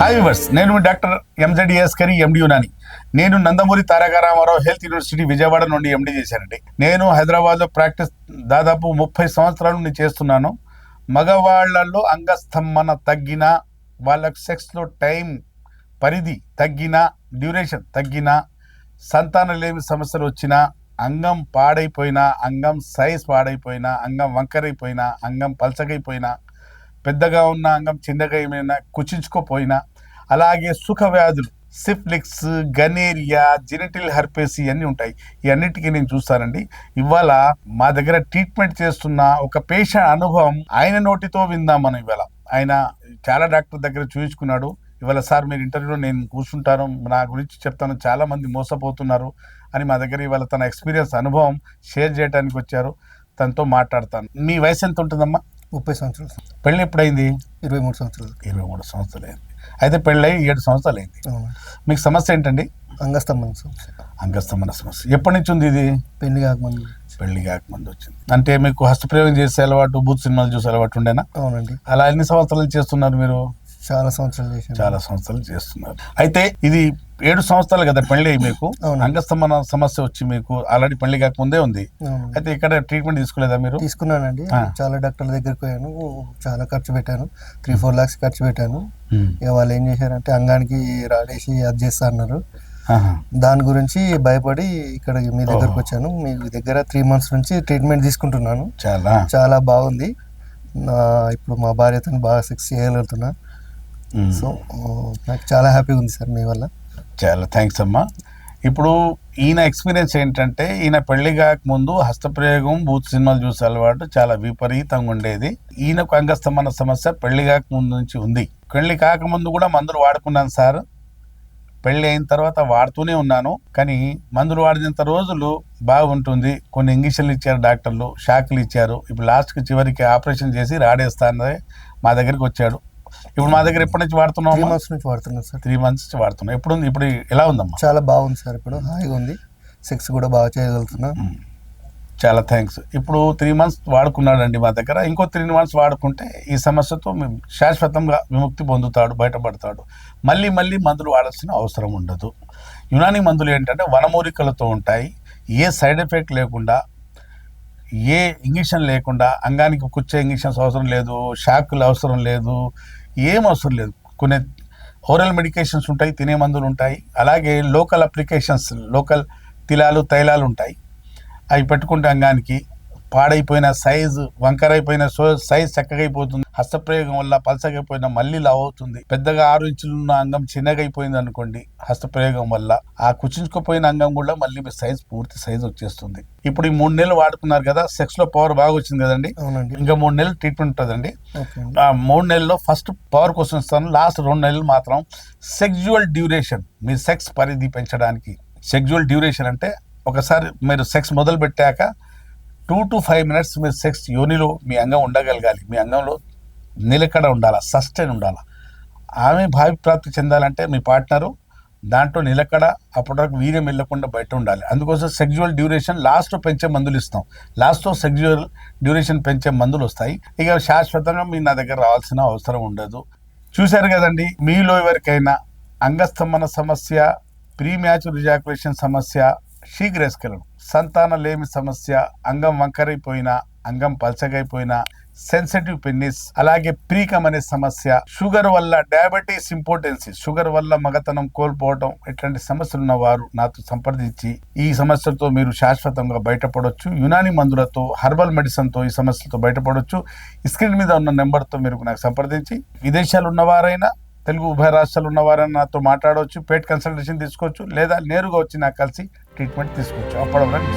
Hi viewers నేను doctor ఎంజెడిఎస్ కరి ఎండి యునాని. నేను నందమూరి తారక రామారావు హెల్త్ యూనివర్సిటీ విజయవాడ నుండి ఎండి చేశానండి. నేను హైదరాబాద్లో ప్రాక్టీస్ దాదాపు ముప్పై సంవత్సరాల నుండి చేస్తున్నాను. మగవాళ్ళలో అంగస్తంభన తగ్గిన వాళ్ళకు సెక్స్లో టైం పరిధి తగ్గిన డ్యూరేషన్ తగ్గిన సంతానలేమి సమస్యలు వచ్చినా అంగం పాడైపోయినా అంగం సైజ్ పాడైపోయినా అంగం వంకరైపోయినా అంగం పలచగైపోయినా పెద్దగా ఉన్న అంగం చిన్నగా ఏమైనా కుచించుకోపోయినా అలాగే సుఖ వ్యాధులు సిఫ్లిక్స్ గనేరియా జెనిటిల్ హర్పేస్ ఇవన్నీ ఉంటాయి. ఇవన్నిటికీ నేను చూస్తానండి. ఇవాళ మా దగ్గర ట్రీట్మెంట్ చేస్తున్న ఒక పేషెంట్ అనుభవం ఆయన నోటితో విందాం మనం ఇవాళ. ఆయన చాలా డాక్టర్ దగ్గర చూపించుకున్నాడు ఇవాళ సార్ మీరు ఇంటర్వ్యూలో నేను కూర్చుంటాను నా గురించి చెప్తాను చాలా మంది మోసపోతున్నారు అని మా దగ్గర ఇవాళ తన ఎక్స్పీరియన్స్ అనుభవం షేర్ చేయడానికి వచ్చారు. తనతో మాట్లాడతాను. మీ వయసు ఎంత ఉంటుందమ్మా? ముప్పై సంవత్సరాలు సార్. పెళ్ళి ఎప్పుడైంది? ఇరవై మూడు సంవత్సరాలు. ఇరవై మూడు సంవత్సరాలు అయింది అయితే పెళ్ళై ఏడు సంవత్సరాలు అయింది. మీకు సమస్య ఏంటండి? అంగస్తంభన సమస్య అంగస్తమన సమస్య. ఎప్పటి నుంచి ఉంది ఇది? పెళ్ళి కాకముందు. పెళ్ళి కాకముందు వచ్చింది. అంటే మీకు హస్తప్రయోగం చేసే అలవాటు బూత్ సినిమాలు చూసే అలవాటు ఉండేనా? అవునండి. అలా ఎన్ని సంవత్సరాలు చేస్తున్నారు మీరు? చాలా సంవత్సరాలు చేశాను. చాలా సంవత్సరాలు చేస్తున్నారు. అయితే ఇది ఏడు సంవత్సరాలు కదా పెళ్ళి అయ్యి మీకు. అవును. అంగస్తమన సమస్య వచ్చి మీకు ఆల్రెడీ పెళ్ళి కాకముందే ఉంది. అయితే ఇక్కడ ట్రీట్మెంట్ తీసుకోలేదా మీరు? తీసుకున్నానండి. చాలా డాక్టర్ల దగ్గరికి పోయాను. చాలా ఖర్చు పెట్టాను. త్రీ ఫోర్ లాక్స్ ఖర్చు పెట్టాను. ఇక వాళ్ళు ఏం చేశారంటే అంగానికి రాడేసి అది చేస్తా అన్నారు. దాని గురించి భయపడి ఇక్కడ మీ దగ్గరకు. వచ్చాను. మీ దగ్గర త్రీ మంత్స్ నుంచి ట్రీట్మెంట్ తీసుకుంటున్నాను. చాలా. చాలా బాగుంది. ఇప్పుడు మా భార్యతో బాగా సెక్స్ చేయగలుగుతున్నా. సో నాకు చాలా హ్యాపీగా ఉంది సార్ మీ వల్ల. చాలా థ్యాంక్స్ అమ్మా. ఇప్పుడు ఈయన ఎక్స్పీరియన్స్ ఏంటంటే ఈయన పెళ్ళి కాకముందు హస్తప్రయోగం బూత్ సినిమాలు చూసే అలవాటు చాలా విపరీతంగా ఉండేది. ఈయనకు అంగస్తమన సమస్య పెళ్ళి కాకముందు నుంచి ఉంది. పెళ్ళి కాకముందు కూడా మందులు వాడుకున్నాను సార్. పెళ్ళి అయిన తర్వాత వాడుతూనే ఉన్నాను. కానీ మందులు వాడినంత రోజులు బాగుంటుంది. కొన్ని ఇంజక్షన్లు ఇచ్చారు డాక్టర్లు షాక్లు ఇచ్చారు. ఇప్పుడు లాస్ట్కి చివరికి ఆపరేషన్ చేసి రాడేస్తానే మా దగ్గరికి వచ్చాడు. ఇప్పుడు మా దగ్గర ఎప్పటి నుంచి త్రీ వాడుతున్నాం మంత్స్ నుంచి వాడుతున్నాను సార్. త్రీ మంత్స్ నుంచి వాడుతున్నాం ఎప్పుడు ఉంది? ఇప్పుడు ఎలా ఉందమ్మా? చాలా బాగుంది సార్ ఇప్పుడు. హాయిగా ఉంది. సెక్స్ కూడా బాగా చేయగలుగుతున్నా. చాలా థ్యాంక్స్ ఇప్పుడు త్రీ మంత్స్ వాడుకున్నాడండి మా దగ్గర. ఇంకో త్రీ మంత్స్ వాడుకుంటే ఈ సమస్యతో మేము శాశ్వతంగా విముక్తి పొందుతాడు బయటపడతాడు. మళ్ళీ మళ్ళీ మందులు వాడాల్సిన అవసరం ఉండదు. యునాని మందులు ఏంటంటే వనమూలికలతో ఉంటాయి. ఏ సైడ్ ఎఫెక్ట్ లేకుండా ఏ ఇంజక్షన్ లేకుండా అంగానికి కుచ్చే ఇంజక్షన్స్ అవసరం లేదు షాకులు అవసరం లేదు ఏం అవసరం లేదు. కొన్ని ఓరల్ మెడికేషన్స్ ఉంటాయి తినే మందులు ఉంటాయి అలాగే లోకల్ అప్లికేషన్స్ లోకల్ తిలాలు తైలాలు ఉంటాయి. అవి పెట్టుకుంటే అంగానికి పాడైపోయిన సైజు వంకరైపోయిన సో సైజ్ చక్కగైపోతుంది. హస్తప్రయోగం వల్ల పలసగైపోయిన మళ్ళీ లావ్ అవుతుంది పెద్దగా ఆరు ఇంచులు ఉన్న అంగం చిన్నగా అయిపోయింది అనుకోండి హస్తప్రయోగం వల్ల. ఆ కుచించుకుపోయిన అంగం కూడా మళ్ళీ మీ సైజ్ పూర్తి సైజ్ వచ్చేస్తుంది. ఇప్పుడు ఈ మూడు నెలలు వాడుకున్నారు కదా సెక్స్లో పవర్ బాగా వచ్చింది కదండి ఇంకా మూడు నెలలు ట్రీట్మెంట్ ఉంటుందండి. ఆ మూడు నెలల్లో ఫస్ట్ పవర్ కోసం ఇస్తాను లాస్ట్ రెండు నెలలు మాత్రం సెక్జువల్ డ్యూరేషన్ మీ సెక్స్ పరిధి పెంచడానికి. సెక్జువల్ డ్యూరేషన్ అంటే ఒకసారి మీరు సెక్స్ మొదలు పెట్టాక టూ టు ఫైవ్ మినిట్స్ మీరు సెక్స్ యోనిలో మీ అంగం ఉండగలగాలి. మీ అంగంలో నిలకడ ఉండాలి సస్టైన్ ఉండాలా. ఆమె భావిప్రాప్తి చెందాలంటే మీ పార్ట్నరు దాంట్లో నిలకడ అప్పటి వరకు వీర్యం వెళ్ళకుండా బయట ఉండాలి. అందుకోసం సెక్జువల్ డ్యూరేషన్ లాస్ట్లో పెంచే మందులు ఇస్తాం. లాస్ట్లో సెక్జువల్ డ్యూరేషన్ పెంచే మందులు వస్తాయి. ఇక శాశ్వతంగా మీరు నా దగ్గర రావాల్సిన అవసరం ఉండదు. చూశారు కదండి మీలో ఎవరికైనా అంగస్తంభన సమస్య ప్రీ మ్యాచ్ రిజాక్యులేషన్ సమస్య శీఘ్రస్కలం సంతానలేమి సమస్య అంగం వంకరైపోయినా అంగం పలచగైపోయినా సెన్సిటివ్ పెన్నిస్ అలాగే ప్రీకమ్ అనే సమస్య షుగర్ వల్ల డయాబెటీస్ ఇంపార్టెన్సీ షుగర్ వల్ల మగతనం కోల్పోవడం ఇట్లాంటి సమస్యలు ఉన్న వారు నాతో సంప్రదించి ఈ సమస్యలతో మీరు శాశ్వతంగా బయటపడవచ్చు యునాని మందులతో హర్బల్ మెడిసిన్తో ఈ సమస్యలతో బయటపడవచ్చు స్క్రీన్ మీద ఉన్న నెంబర్తో మీరు నాకు సంప్రదించి విదేశాలు ఉన్నవారైనా తెలుగు ఉభయ రాష్ట్రాలు ఉన్నవారైనా నాతో మాట్లాడవచ్చు పేట్ కన్సల్టేషన్ తీసుకోవచ్చు లేదా నేరుగా వచ్చి నాకు కలిసి ట్రీట్మెంట్ తీసుకోవచ్చు అప్పటి వరకు